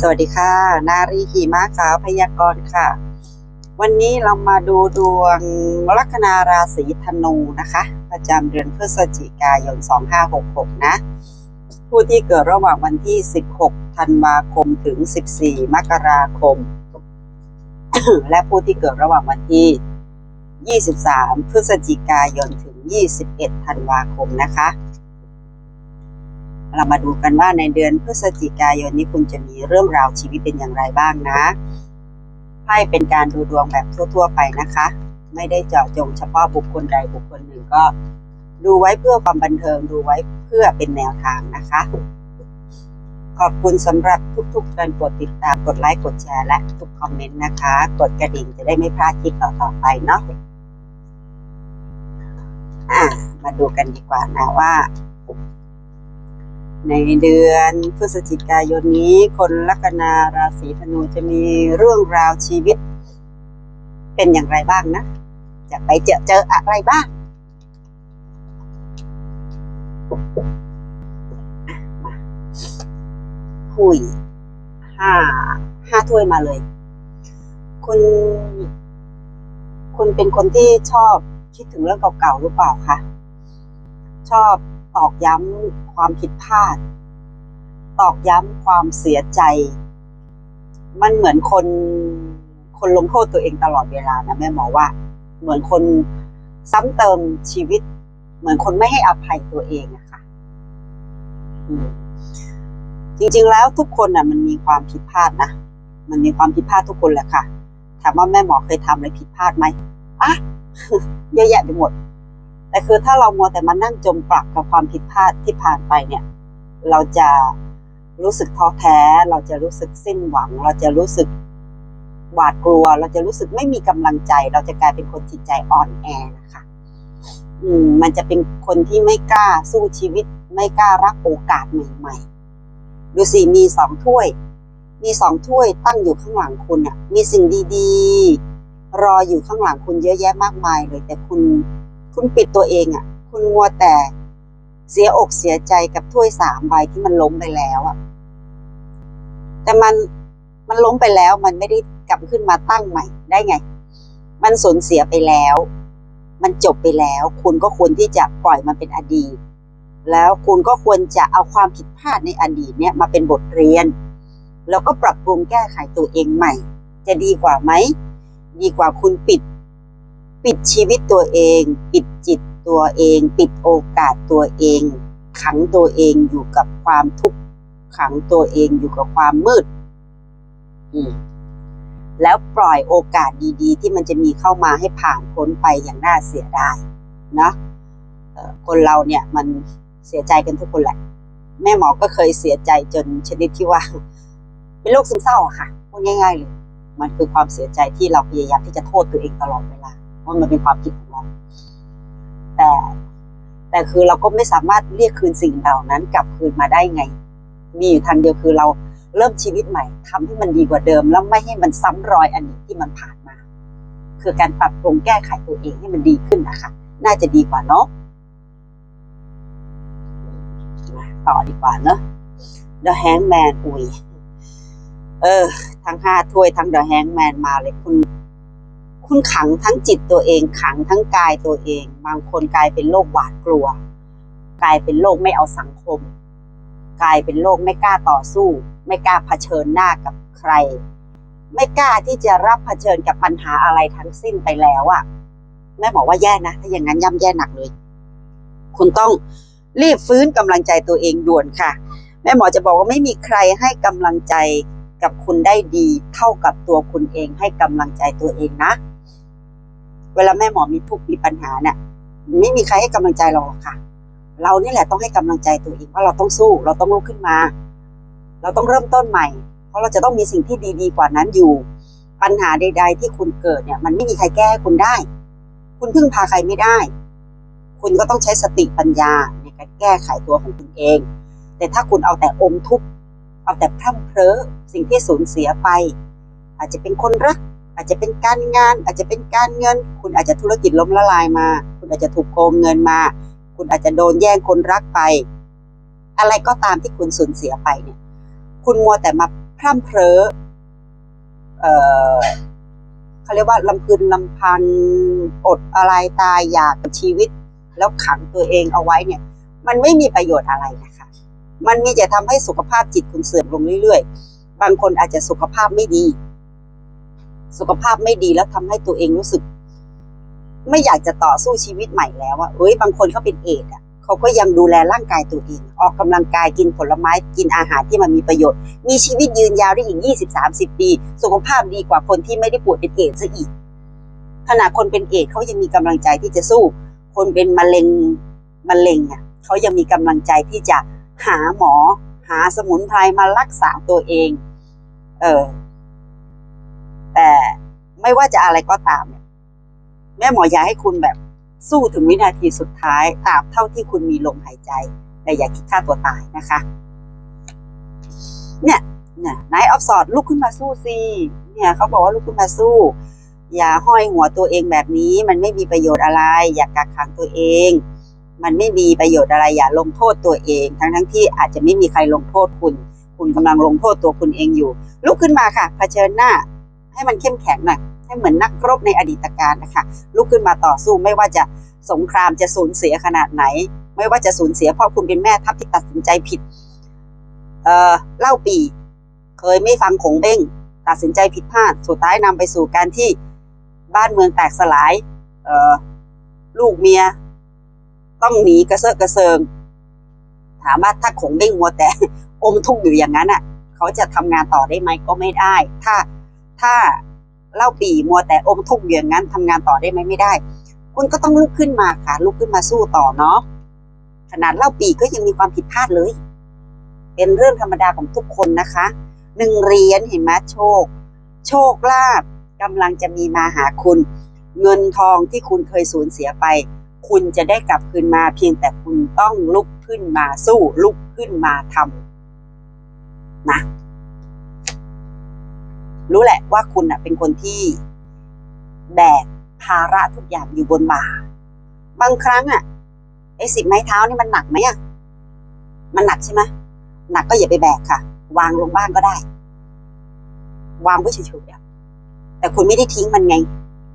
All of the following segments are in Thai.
สวัสดีค่ะ นารีขี่ม้าขาวพยากรณ์ค่ะ วันนี้เรามาดูดวงลัคนาราศีธนูนะคะ ประจำเดือนพฤศจิกายน 2566 นะ ผู้ที่เกิดระหว่างวันที่ 16 ธันวาคมถึง 14 มกราคม และผู้ที่เกิดระหว่างวันที่ 23 พฤศจิกายนถึง 21 ธันวาคมนะคะ เรามาดูกันว่าในเดือนพฤศจิกายนนี้คุณจะมีเรื่องราวชีวิตเป็นอย่างไรบ้างนะไพ่เป็นการดูดวงแบบทั่ว ๆ ไปนะคะ ไม่ได้เจาะจงเฉพาะบุคคลใดบุคคลหนึ่งก็ ดูไว้เพื่อความบันเทิงดูไว้เพื่อเป็นแนวทางนะคะ ขอบคุณสำหรับทุกๆการกดติดตามกดไลค์กดแชร์และทุกคอมเมนต์นะคะ กดกระดิ่งจะได้ไม่พลาดคลิปต่อๆไปเนาะอะมาดูกันดีกว่านะว่า ในเดือนพฤศจิกายนนี้ คนลัคนาราศีธนูจะมีเรื่องราวชีวิต เป็นอย่างไรบ้างนะ จะไปเจอเจออะไรบ้างอะมาหุยห้าห้าถ้วยมาเลย คุณ คุณเป็นคนที่ชอบคิดถึงเรื่องเก่าๆหรือเปล่าคะชอบ ตอกย้ำความผิดพลาด ตอกย้ำความเสียใจ มันเหมือนคนคนลงโทษตัวเองตลอดเวลานะแม่หมอว่า เหมือนคนซ้ำเติมชีวิต เหมือนคนไม่ให้อภัยตัวเองอะค่ะจริงๆแล้วทุกคนน่ะ มันมีความผิดพลาดนะมันมีความผิดพลาดทุกคนแหละค่ะถามว่าแม่หมอเคยทำอะไรผิดพลาดไหมอะเยอะแยะไปหมด แต่คือถ้าเรามัวแต่มานั่งจมปลักกับความผิดพลาดที่ผ่านไปเนี่ย เราจะรู้สึกท้อแท้ เราจะรู้สึกสิ้นหวัง เราจะรู้สึกหวาดกลัว เราจะรู้สึกไม่มีกำลังใจ เราจะกลายเป็นคนจิตใจอ่อนแอนะคะ อืม มันจะเป็นคนที่ไม่กล้าสู้ชีวิต ไม่กล้ารับโอกาสใหม่ๆ ดูสิ มีสองถ้วย มีสองถ้วยตั้งอยู่ข้างหลังคุณอะ มีสิ่งดีๆ รออยู่ข้างหลังคุณเยอะแยะมากมายเลย แต่คุณ คุณปิดตัวเองอะ คุณมัวแต่เสียอกเสียใจกับถ้วยสามใบที่มันล้มไปแล้วอะ แต่มันมันล้มไปแล้วมันไม่ได้กลับขึ้นมาตั้งใหม่ได้ไง มันสูญเสียไปแล้ว มันจบไปแล้ว คุณก็ควรที่จะปล่อยมันเป็นอดีต แล้วคุณก็ควรจะเอาความผิดพลาดในอดีตเนี่ยมาเป็นบทเรียน แล้วก็ปรับปรุงแก้ไขตัวเองใหม่ จะดีกว่าไหม ดีกว่าคุณปิด ปิดชีวิตตัวเอง ปิดจิตตัวเอง ปิดโอกาสตัวเอง ขังตัวเองอยู่กับความทุกข์ขังตัวเองอยู่กับความมืด อืมแล้วปล่อยโอกาสดีๆ ที่มันจะมีเข้ามาให้ผ่านพ้นไปอย่างน่าเสียดายนะเอ่อคนเราเนี่ยมันเสียใจกันทุกคนแหละ แม่หมอก็เคยเสียใจจนชนิดที่ว่า เป็นโรคซึมเศร้าค่ะพูดง่ายๆเลยมันคือความเสียใจที่เราพยายามที่จะโทษตัวเองตลอดเวลา ว่ามันเป็นความผิดของเรา แต่แต่คือเราก็ไม่สามารถเรียกคืนสิ่งเหล่านั้นกลับคืนมาได้ไง มีอยู่ทางเดียวคือเราเริ่มชีวิตใหม่ทำให้มันดีกว่าเดิม แล้วไม่ให้มันซ้ำรอยอันนี้ที่มันผ่านมา คือการปรับปรุงแก้ไขตัวเองให้มันดีขึ้นนะคะ น่าจะดีกว่าเนาะมาต่อดีกว่าเนาะ The Hangman อุ้ยเออ ทั้งห้าถ้วยทั้ง The Hangman มาเลยคุณ คุณขังทั้งจิตตัวเอง ขังทั้งกายตัวเอง บางคนกลายเป็นโรคหวาดกลัว กลายเป็นโรคไม่เอาสังคม กลายเป็นโรคไม่กล้าต่อสู้ ไม่กล้าเผชิญหน้ากับใคร ไม่กล้าที่จะรับเผชิญกับปัญหาอะไรทั้งสิ้นไปแล้วอะแม่บอกว่าแย่นะ ถ้าอย่างนั้นย่ำแย่หนักเลย คุณต้องรีบฟื้นกำลังใจตัวเองด่วนค่ะ แม่หมอจะบอกว่าไม่มีใครให้กำลังใจกับคุณได้ดีเท่ากับตัวคุณเองให้กำลังใจตัวเองนะ เวลาแม่หมอมีทุกข์มีปัญหาเนี่ยไม่มีใครให้กำลังใจเราหรอกค่ะ เรานี่แหละต้องให้กำลังใจตัวเองว่าเราต้องสู้ เราต้องลุกขึ้นมา เราต้องเริ่มต้นใหม่ เพราะเราจะต้องมีสิ่งที่ดีๆกว่านั้นอยู่ ปัญหาใด ๆ ที่คุณเกิดเนี่ย มันไม่มีใครแก้ให้คุณได้ คุณพึ่งพาใครไม่ได้ คุณก็ต้องใช้สติปัญญาในการแก้ไขตัวของคุณเอง แต่ถ้าคุณเอาแต่อมทุกข์เอาแต่พร่ำเพ้อสิ่งที่สูญเสียไป อาจจะเป็นคนรัก อาจจะเป็นการงาน อาจจะเป็นการเงิน คุณอาจจะธุรกิจล้มละลายมา คุณอาจจะถูกโกงเงินมา คุณอาจจะโดนแย่งคนรักไป อะไรก็ตามที่คุณสูญเสียไปเนี่ย คุณมัวแต่มาพร่ำเพร้อเอ่อเขาเรียกว่าลำพึงลำพันอดอะไรตายอยากกับชีวิต แล้วขังตัวเองเอาไว้เนี่ย มันไม่มีประโยชน์อะไรนะคะ มันมีแต่ทำให้สุขภาพจิตคุณเสื่อมลงเรื่อยๆ บางคนอาจจะสุขภาพไม่ดี สุขภาพไม่ดีแล้วทำให้ตัวเองรู้สึก ไม่อยากจะต่อสู้ชีวิตใหม่แล้วอะเอ้ยบางคนเขาเป็นเอดส์อะเขาก็ยังดูแลร่างกายตัวเอง ออกกำลังกายกินผลไม้กินอาหารที่มันมีประโยชน์ มีชีวิตยืนยาวได้อีก 20-30 ปี สุขภาพดีกว่าคนที่ไม่ได้ป่วยเป็นเอดส์ซะอีกขณะคนเป็นเอดส์เขายังมีกำลังใจที่จะสู้ คนเป็นมะเร็งมะเร็งอะเขายังมีกำลังใจที่จะหาหมอ หาสมุนไพรมารักษาตัวเอง เออ แต่ไม่ว่าจะอะไรก็ตามเนี่ยแม่หมออยากให้คุณแบบสู้ถึงวินาทีสุดท้ายตราบเท่าที่คุณมีลมหายใจ แต่อย่าคิดฆ่าตัวตายนะคะ เนี่ยเนี่ยนายออฟสอดลุกขึ้นมาสู้สิเนี่ยเขาบอกว่าลุกขึ้นมาสู้ อย่าห้อยหัวตัวเองแบบนี้ มันไม่มีประโยชน์อะไร อย่ากักขังตัวเอง มันไม่มีประโยชน์อะไร อย่าลงโทษตัวเอง ทั้งทั้งที่อาจจะไม่มีใครลงโทษคุณ คุณกำลังลงโทษตัวคุณเองอยู่ ลุกขึ้นมาค่ะเผชิญหน้า ให้มันเข้มแข็งหน่อยให้เหมือนนักรบในอดีตการนะคะลุกขึ้นมาต่อสู้ไม่ว่าจะสงครามจะสูญเสียขนาดไหน ไม่ว่าจะสูญเสียเพราะคุณเป็นแม่ทัพที่ตัดสินใจผิดเอ่อเล่าปี เคยไม่ฟังขงเบ้งตัดสินใจผิดพลาดสุดท้ายนำไปสู่การที่บ้านเมืองแตกสลายเอ่อลูกเมีย ต้องหนีกระเซาะกระเซิง ถามว่าถ้าขงเบ้งมัวแต่อมทุกข์อยู่อย่างนั้นอะ เขาจะทำงานต่อได้ไหมก็ไม่ได้ ถ้า ถ้าเล่าปีมัวแต่อมทุกข์อย่างนั้นทำงานต่อได้ไหมไม่ได้ คุณก็ต้องลุกขึ้นมาค่ะลุกขึ้นมาสู้ต่อเนาะขนาดเล่าปีก็ยังมีความผิดพลาดเลย เป็นเรื่องธรรมดาของทุกคนนะคะหนึ่งเหรียญเห็นไหมโชค โชคลาภกำลังจะมีมาหาคุณ เงินทองที่คุณเคยสูญเสียไป คุณจะได้กลับคืนมา เพียงแต่คุณต้องลุกขึ้นมาสู้ลุกขึ้นมาทำนะ รู้แหละว่าคุณน่ะเป็นคนที่แบกภาระทุกอย่างอยู่บนบ่า บางครั้งอะไอ้สิบไม้เท้านี่มันหนักไหมอะ มันหนักใช่ไหมหนักก็อย่าไปแบกค่ะ วางลงบ้างก็ได้ วางไว้เฉยๆแต่คุณไม่ได้ทิ้งมันไง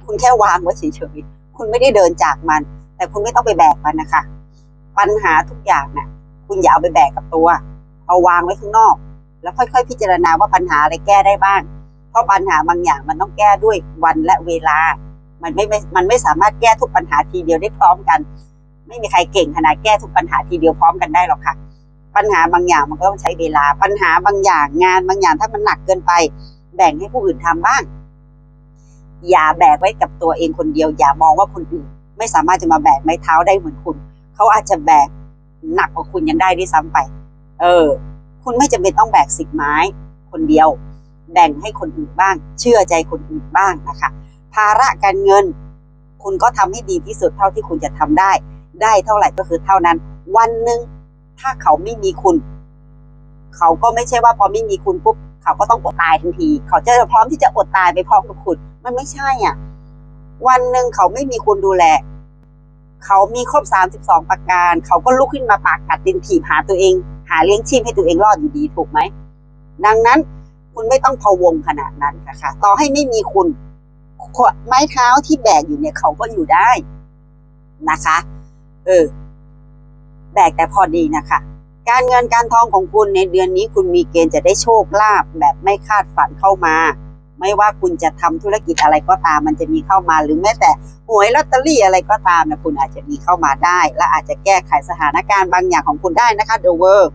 คุณแค่วางไว้เฉยๆคุณไม่ได้เดินจากมัน แต่คุณไม่ต้องไปแบกมันนะคะ ปัญหาทุกอย่างน่ะ คุณอย่าเอาไปแบกกับตัว เอาวางไว้ข้างนอก แล้วค่อยๆ พิจารณาว่าปัญหาอะไรแก้ได้บ้าง ราะปัญหาบางอย่างมันต้องแก้ด้วยวันและเวลา มันไม่ไม่มันไม่สามารถแก้ทุกปัญหาทีเดียวได้พร้อมกัน ไม่มีใครเก่งขนาดแก้ทุกปัญหาทีเดียวพร้อมกันได้หรอกค่ะ ปัญหาบางอย่างมันก็ต้องใช้เวลา ปัญหาบางอย่างงานบางอย่างถ้ามันหนักเกินไป แบ่งให้ผู้อื่นทำบ้าง อย่าแบกไว้กับตัวเองคนเดียว อย่ามองว่าคนอื่น ไม่สามารถจะมาแบกไม้เท้าได้เหมือนคุณ เขาอาจจะแบกหนักกว่าคุณยังได้ด้วยซ้ำไป เออ คุณไม่จำเป็นต้องแบกสิบไม้คนเดียว แบ่งให้คนอื่นบ้าง เชื่อใจคนอื่นบ้างนะคะ ภาระการเงิน คุณก็ทำให้ดีที่สุดเท่าที่คุณจะทำได้ ได้เท่าไหร่ก็คือเท่านั้น วันหนึ่งถ้าเขาไม่มีคุณ เขาก็ไม่ใช่ว่าพอไม่มีคุณปุ๊บเขาก็ต้องอดตายทันที เขาจะพร้อมที่จะอดตายไปพร้อมกับคุณ มันไม่ใช่อะ วันหนึ่งเขาไม่มีคุณดูแล เขามีครบสามสิบสองประการ เขาก็ลุกขึ้นมาปากกัดตินถีบหาตัวเอง หาเลี้ยงชีพให้ตัวเองรอดอยู่ดีถูกไหม ดังนั้น คุณไม่ต้องพะวงขนาดนั้นค่ะคะต่อให้ไม่มีคุณไม้เท้าที่แบกอยู่เนี่ยเขาก็อยู่ได้นะคะ เออ แบกแต่พอดีนะคะ การเงินการทองของคุณในเดือนนี้คุณมีเกณฑ์จะได้โชคลาภแบบไม่คาดฝันเข้ามา ไม่ว่าคุณจะทำธุรกิจอะไรก็ตาม มันจะมีเข้ามาหรือแม้แต่หวยลอตเตอรี่อะไรก็ตามนะคุณอาจจะมีเข้ามาได้ และอาจจะแก้ไขสถานการณ์บางอย่างของคุณได้นะคะเดอะเวอร์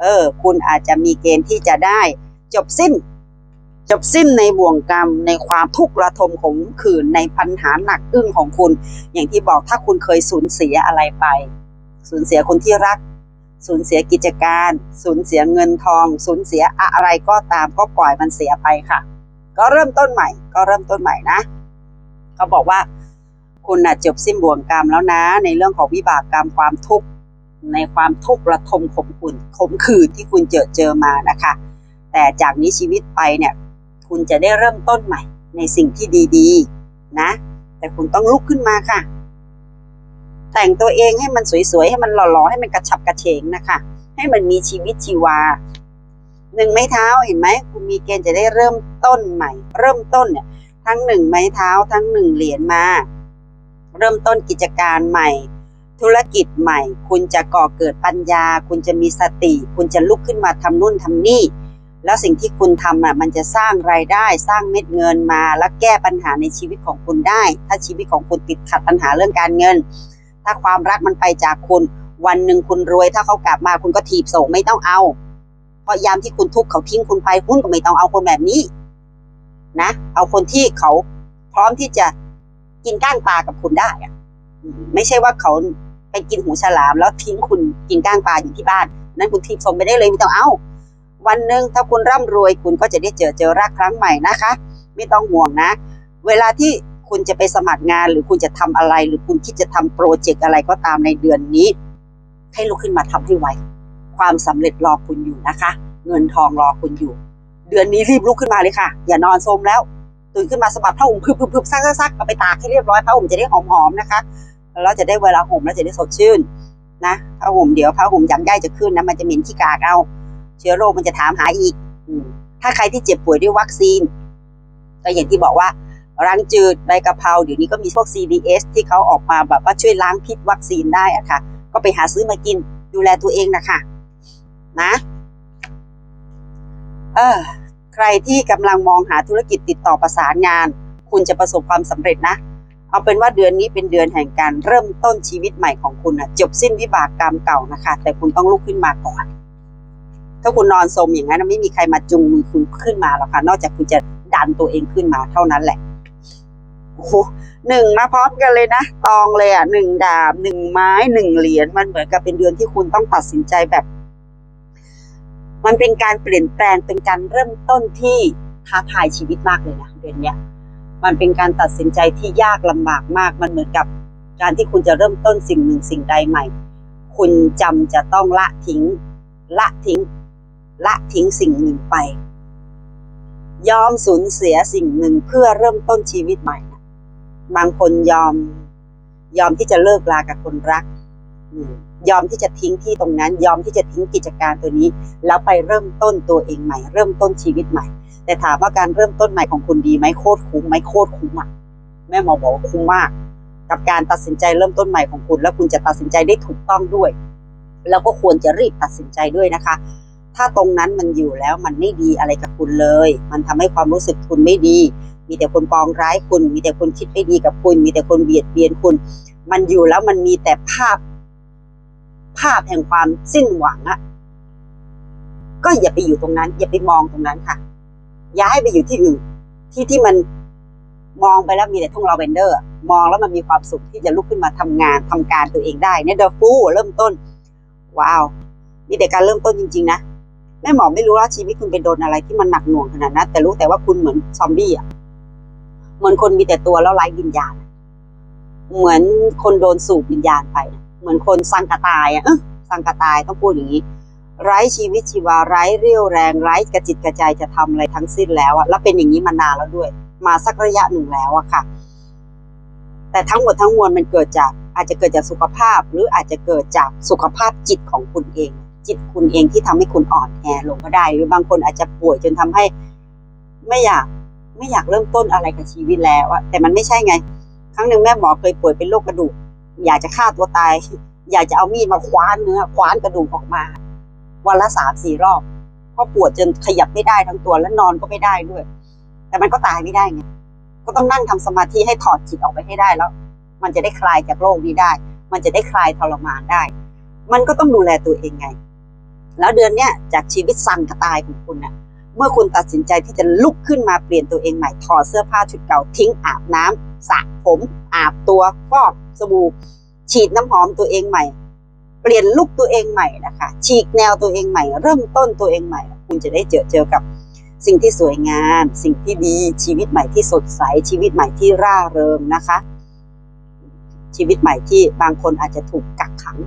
เออ คุณอาจจะมีเกณฑ์ที่จะได้ จบสิ้น จบสิ้นในบ่วงกรรมในความทุกข์ระทมขมขื่นในปัญหาหนักอึ้งของคุณ อย่างที่บอกถ้าคุณเคยสูญเสียอะไรไป สูญเสียคนที่รัก สูญเสียกิจการ สูญเสียเงินทอง สูญเสียอะไรก็ตามก็ปล่อยมันเสียไปค่ะ ก็เริ่มต้นใหม่ ก็เริ่มต้นใหม่นะเขาบอกว่าคุณน่ะจบสิ้นบ่วงกรรมแล้วนะ ในเรื่องของวิบากกรรมความทุกข์ในความทุกข์ระทมขมขุนขมขื่นที่คุณเจอเจอมานะคะ แต่จากนี้ชีวิตไปเนี่ย คุณจะได้เริ่มต้นใหม่ในสิ่งที่ดีๆ นะ แต่คุณต้องลุกขึ้นมาค่ะ แต่งตัวเองให้มันสวยๆ ให้มันหล่อๆ ให้มันกระฉับกระเฉงนะคะ ให้มันมีชีวิตชีวา หนึ่งไม้เท้าเห็นไหม คุณมีเกณฑ์จะได้เริ่มต้นใหม่ เริ่มต้นเนี่ย ทั้งหนึ่งไม้เท้า ทั้งหนึ่งเหรียญมา เริ่มต้นกิจการใหม่ ธุรกิจใหม่ คุณจะก่อเกิดปัญญา คุณจะมีสติ คุณจะลุกขึ้นมาทำนู่นทำนี่ แล้วสิ่งที่คุณทำอะมันจะสร้างรายได้สร้างเม็ดเงินมา แล้วแก้ปัญหาในชีวิตของคุณได้ ถ้าชีวิตของคุณติดขัดปัญหาเรื่องการเงิน ถ้าความรักมันไปจากคุณ วันหนึ่งคุณรวย ถ้าเขากลับมาคุณก็ถีบส่งไม่ต้องเอา เพราะยามที่คุณทุกข์เขาทิ้งคุณไปคุณก็ไม่ต้องเอาคนแบบนี้นะเอาคนที่เขาพร้อมที่จะกินก้างปลากับคุณได้อะไม่ใช่ว่าเขาไปกินหูฉลามแล้วทิ้งคุณกินก้างปลาอยู่ที่บ้าน นั้นคุณถีบส่งไปได้เลยไม่ต้องเอา วันหนึ่งถ้าคุณร่ำรวย คุณก็จะได้เจอเจอรักครั้งใหม่นะคะ ไม่ต้องห่วงนะ เวลาที่คุณจะไปสมัครงานหรือคุณจะทำอะไร หรือคุณคิดจะทำโปรเจกต์อะไรก็ตามในเดือนนี้ ให้ลุกขึ้นมาทำให้ไวความสำเร็จรอคุณอยู่นะคะ เงินทองรอคุณอยู่ เดือนนี้รีบลุกขึ้นมาเลยค่ะ อย่านอนโทมแล้ว ตื่นขึ้นมาสะบัดผ้าห่มพึบพึบพึบซักซักเอาไปตากให้เรียบร้อยผ้าห่มจะได้หอมๆนะคะแล้วจะได้เวลาห่มแล้วจะได้สดชื่นนะผ้าห่มเดี๋ยวผ้าห่มย้ำย่ายจะขึ้นนะมันจะเหม็นขี้กากเอา เชื้อโรคมันจะถามหาอีกอมถ้าใครที่เจ็บป่วยด้วยวัคซีน ก็อย่างที่บอกว่ารังจืดใบกะเพราเดี๋ยวนี้ก็มีพวก CDS ที่เขาออกมาแบบว่าช่วยล้างพิษวัคซีนได้อะค่ะ ก็ไปหาซื้อมากินดูแลตัวเองนะคะนะเออใครที่กำลังมองหาธุรกิจติดต่อประสานงาน คุณจะประสบความสำเร็จนะ เอาเป็นว่าเดือนนี้เป็นเดือนแห่งการเริ่มต้นชีวิตใหม่ของคุณนะจบสิ้นวิบากกรรมเก่านะคะ แต่คุณต้องลุกขึ้นมาก่อน ถ้าคุณนอนสมอย่างนั้นไม่มีใครมาจุงมือคุณขึ้นมาหรอกค่ะ นอกจากคุณจะดันตัวเองขึ้นมาเท่านั้นแหละโอ้หนึ่งมาพร้อมกันเลยนะ ตองเลยอะหนึ่งดาบหนึ่งไม้หนึ่งเหรียญมันเหมือนกับเป็นเดือนที่คุณต้องตัดสินใจแบบ มันเป็นการเปลี่ยนแปลงเป็นการเริ่มต้นที่ท้าทายชีวิตมากเลยนะเดือนเนี้ย มันเป็นการตัดสินใจที่ยากลำบากมาก มันเหมือนกับการที่คุณจะเริ่มต้นสิ่งหนึ่งสิ่งใดใหม่ คุณจำจะต้องละทิ้ง ละทิ้ง ละทิ้งสิ่งหนึ่งไป ยอมสูญเสียสิ่งหนึ่งเพื่อเริ่มต้นชีวิตใหม่ บางคนยอม ยอมที่จะเลิกลากับคนรัก ยอมที่จะทิ้งที่ตรงนั้น ยอมที่จะทิ้งกิจการตัวนี้ แล้วไปเริ่มต้นตัวเองใหม่ เริ่มต้นชีวิตใหม่ แต่ถามว่าการเริ่มต้นใหม่ของคุณดีไหมโคตรคุ้มไหมโคตรคุ้มอะแม่หมอบอกว่าคุ้มมาก กับการตัดสินใจเริ่มต้นใหม่ของคุณ แล้วคุณจะตัดสินใจได้ถูกต้องด้วย แล้วก็ควรจะรีบตัดสินใจด้วยนะคะ ถ้าตรงนั้นมันอยู่แล้วมันไม่ดีอะไรกับคุณเลย มันทำให้ความรู้สึกคุณไม่ดี มีแต่คนปองร้ายคุณ มีแต่คนคิดไม่ดีกับคุณ มีแต่คนเบียดเบียนคุณ มันอยู่แล้วมันมีแต่ภาพ ภาพแห่งความสิ้นหวังอะก็อย่าไปอยู่ตรงนั้น อย่าไปมองตรงนั้นค่ะย่าให้ไปอยู่ที่อื่นที่ที่มันมองไปแล้วมีแต่ทุ่งลาเวนเดอร์ มองแล้วมันมีความสุขที่จะลุกขึ้นมาทำงานทำการตัวเองได้เนี่ยเดอะฟูเริ่มต้น ว้าวมีแต่การเริ่มต้นจริง ๆ นะ แม่หมอไม่รู้ว่าชีวิตคุณไปโดนอะไรที่มันหนักหน่วงขนาดนั้นแต่รู้แต่ว่าคุณเหมือนซอมบี้อะเหมือนคนมีแต่ตัวแล้วไร้วิญญาณ เหมือนคนโดนสูบวิญญาณไป เหมือนคนสังกตายอะสังกตายต้องพูดอย่างนี้ ไร้ชีวิตชีวาไร้เรี่ยวแรงไร้กระจิตกระใจจะทำอะไรทั้งสิ้นแล้วอะแล้วเป็นอย่างนี้มานานแล้วด้วย มาสักระยะหนึ่งแล้วอะค่ะ แต่ทั้งหมดทั้งมวลมันเกิดจากอาจจะเกิดจากสุขภาพ หรืออาจจะเกิดจากสุขภาพจิตของคุณเอง จิตคุณเองที่ทำให้คุณอ่อนแอลงก็ได้ หรือบางคนอาจจะป่วยจนทำให้ไม่อยากไม่อยากเริ่มต้นอะไรกับชีวิตแล้วอะแต่มันไม่ใช่ไง ครั้งหนึ่งแม่หมอเคยป่วยเป็นโรคกระดูก อยากจะฆ่าตัวตาย อยากจะเอามีดมาคว้านเนื้อคว้านกระดูกออกมา วันละสามสี่รอบเพราะปวดจนขยับไม่ได้ทั้งตัวและนอนก็ไม่ได้ด้วย แต่มันก็ตายไม่ได้ไงก็ต้องนั่งทำสมาธิให้ถอดจิตออกไปให้ได้แล้ว มันจะได้คลายจากโรคนี้ได้ มันจะได้คลายทรมานได้ มันก็ต้องดูแลตัวเองไง แล้วเดือนเนี้ยจากชีวิตสันกระตายของคุณน่ะเมื่อคุณตัดสินใจที่จะลุกขึ้นมาเปลี่ยนตัวเองใหม่ถอดเสื้อผ้าชุดเก่าทิ้งอาบน้ำสระผมอาบตัวฟอกสบู่ ฉีดน้ำหอมตัวเองใหม่ เปลี่ยนลุกตัวเองใหม่นะคะฉีกแนวตัวเองใหม่ เริ่มต้นตัวเองใหม่ คุณจะได้เจอเจอกับสิ่งที่สวยงาม สิ่งที่ดีชีวิตใหม่ที่สดใสชีวิตใหม่ที่ร่าเริงนะคะ ชีวิตใหม่ที่บางคนอาจจะถูกกักขัง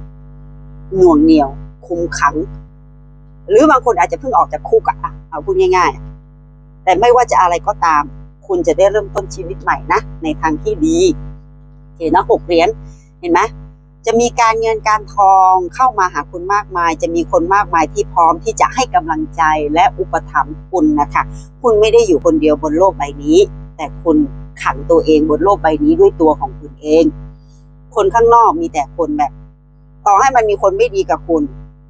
หน่วงเหนี่ยว คุมขัง หรือบางคนอาจจะเพิ่งออกจากคุกอะเอาพูดง่ายๆ แต่ไม่ว่าจะอะไรก็ตาม คุณจะได้เริ่มต้นชีวิตใหม่นะ ในทางที่ดีเห็นนะหกเหรียญเห็นไหมจะมีการเงินการทองเข้ามาหาคุณมากมาย จะมีคนมากมายที่พร้อมที่จะให้กำลังใจและอุปถัมภ์คุณนะคะ คุณไม่ได้อยู่คนเดียวบนโลกใบนี้ แต่คุณขังตัวเองบนโลกใบนี้ด้วยตัวของคุณเอง คนข้างนอกมีแต่คนแบบ ต่อให้มันมีคนไม่ดีกับคุณ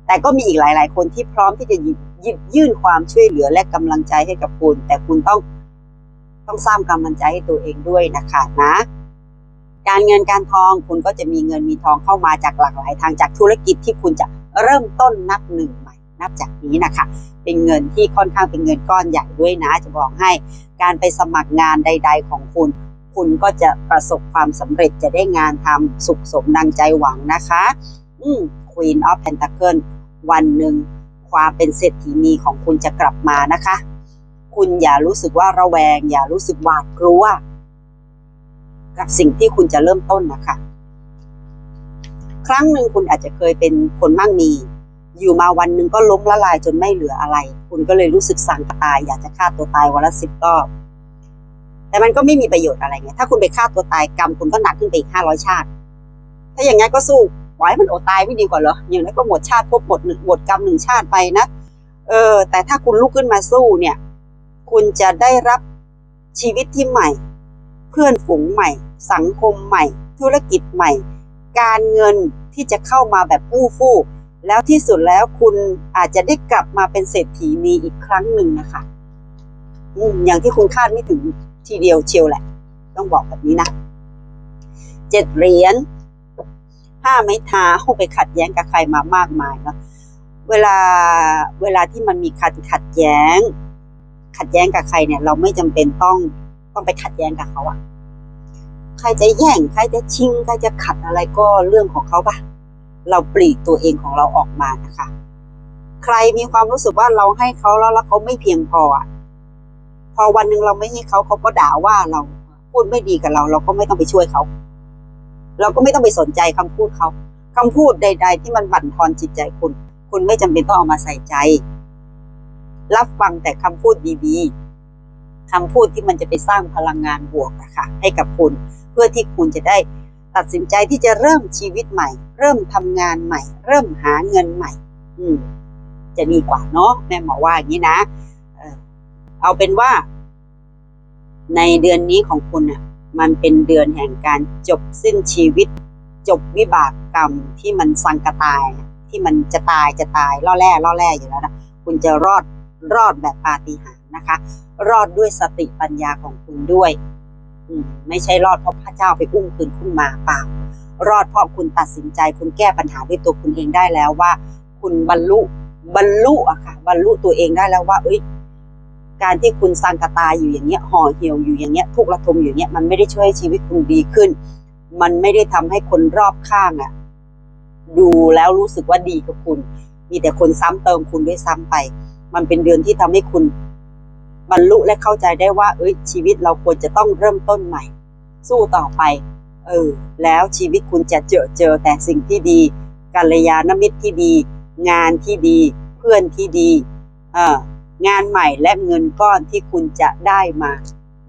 แต่ก็มีอีกหลาย ๆ คนที่พร้อมที่จะหยิบยิบยื่นความช่วยเหลือและกำลังใจให้กับคุณ แต่คุณต้องต้องสร้างกำลังใจให้ตัวเองด้วยนะคะนะ การเงินการทองคุณก็จะมีเงินมีทองเข้ามาจากหลากหลายทางจากธุรกิจที่คุณจะเริ่มต้นนับหนึ่งใหม่นับจากนี้นะคะ เป็นเงินที่ค่อนข้างเป็นเงินก้อนใหญ่ด้วยนะ จะบอกให้การไปสมัครงานใด ๆ ของคุณ คุณก็จะประสบความสำเร็จจะได้งานทำสุขสมดังใจหวังนะคะ อืม Queen of Pentacle วันหนึ่งความเป็นเศรษฐีนีของคุณจะกลับมานะคะ คุณอย่ารู้สึกว่าระแวง อย่ารู้สึกหวาดกลัว กับสิ่งที่คุณจะเริ่มต้นนะคะ ครั้งหนึ่งคุณอาจจะเคยเป็นคนมั่งมี อยู่มาวันหนึ่งก็ล้มละลายจนไม่เหลืออะไร คุณก็เลยรู้สึกสั่งตาย อยากจะฆ่าตัวตายวันละสิบรอบแต่มันก็ไม่มีประโยชน์อะไรไงถ้าคุณไปฆ่าตัวตายกรรมคุณก็หนักขึ้นไปอีกห้าร้อยชาติ ถ้าอย่างงั้นก็สู้ ปล่อยให้มันอดตายไม่ดีกว่าเหรออย่างนั้นก็หมดชาติพบหมดหนึ่งหมดกรรมหนึ่งชาติไปนะเออ แต่ถ้าคุณลุกขึ้นมาสู้เนี่ย คุณจะได้รับชีวิตที่ใหม่ เพื่อนฝูงใหม่ สังคมใหม่ ธุรกิจใหม่ การเงินที่จะเข้ามาแบบอู้ฟู่แล้วที่สุดแล้วคุณอาจจะได้กลับมาเป็นเศรษฐีนีอีกครั้งหนึ่งนะคะอืมอย่างที่คุณคาดไม่ถึงทีเดียวเชียวแหละ ต้องบอกแบบนี้นะเจ็ดเหรียญ ห้าไม้เท้าไปขัดแย้งกับใครมามากมายเนาะเวลาเวลาที่มันมีขัดขัดแย้ง ขัดแย้งกับใครเนี่ย เราไม่จำเป็นต้องต้องไปขัดแย้งกับเขาอะใครจะแย่งใครจะชิงใครจะขัดอะไรก็เรื่องของเขาปะเราปลีกตัวเองของเราออกมานะคะ ใครมีความรู้สึกว่าเราให้เขาแล้วแล้วเขาไม่เพียงพออะพอวันหนึ่งเราไม่ให้เขาเขาก็ด่าว่าเราพูดไม่ดีกับเรา เราก็ไม่ต้องไปช่วยเขา เราก็ไม่ต้องไปสนใจคำพูดเขาคำพูดใด ๆ ที่มันบั่นทอนจิตใจคุณ คุณไม่จำเป็นต้องเอามาใส่ใจ รับฟังแต่คำพูดดีๆคำพูดที่มันจะไปสร้างพลังงานบวกนะคะให้กับคุณ เพื่อที่คุณจะได้ตัดสินใจที่จะเริ่มชีวิตใหม่ เริ่มทำงานใหม่ เริ่มหาเงินใหม่ อืม จะดีกว่าเนาะแม่หมอว่าอย่างนี้นะเอาเป็นว่า ในเดือนนี้ของคุณอะ มันเป็นเดือนแห่งการจบสิ้นชีวิต จบวิบากกรรมที่มันสังกตาย ที่มันจะตายจะตายล่อแร่ล่อแร่อยู่แล้วนะคุณจะรอดรอดแบบปาฏิหาริย์นะคะ รอดด้วยสติปัญญาของคุณด้วยอืไม่ใช่รอดเพราะพระเจ้าไปอุ้มคืนขึ้นมาเปล่ารอดเพราะคุณตัดสินใจ คุณแก้ปัญหาด้วยตัวคุณเองได้แล้วว่า คุณบรรลุบรรลุอะค่ะ บรรลุตัวเองได้แล้วว่า เอ้ย การที่คุณสังกตายอยู่อย่างเงี้ยห่อเหี่ยวอยู่อย่างเงี้ยทุกข์ระทมอยู่เงี้ยมันไม่ได้ช่วยให้ชีวิตคุณดีขึ้น มันไม่ได้ทำให้คนรอบข้างอะดูแล้วรู้สึกว่าดีกับคุณ มีแต่คนซ้ำเติมคุณด้วยซ้ำไป มันเป็นเดือนที่ทำให้คุณบรรลุและเข้าใจได้ว่า เอ้ย ชีวิตเราควรจะต้องเริ่มต้นใหม่ สู้ต่อไป เออ แล้วชีวิตคุณจะเจอเจอแต่สิ่งที่ดีกัลยาณมิตรที่ดี งานที่ดี เพื่อนที่ดี เออ งานใหม่และเงินก้อนที่คุณจะได้มา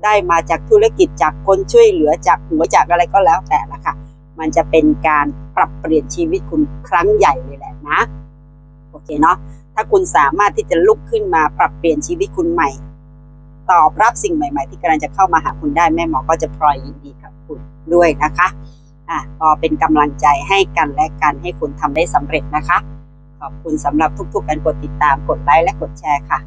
ได้มาจากธุรกิจจากคนช่วยเหลือจากหัวจากอะไรก็แล้วแต่ละค่ะ มันจะเป็นการปรับเปลี่ยนชีวิตคุณครั้งใหญ่เลยแหละนะ โอเคเนาะถ้าคุณสามารถที่จะลุกขึ้นมาปรับเปลี่ยนชีวิตคุณใหม่ ตอบรับสิ่งใหม่ ๆ ที่กำลังจะเข้ามาหาคุณได้แม่หมอก็จะพลอยยินดีกับคุณด้วยนะคะอะก็เป็นกำลังใจให้กันและกันให้คุณทำได้สำเร็จนะคะขอบคุณสำหรับทุกๆการกดติดตาม กดไลค์ และกดแชร์ค่ะ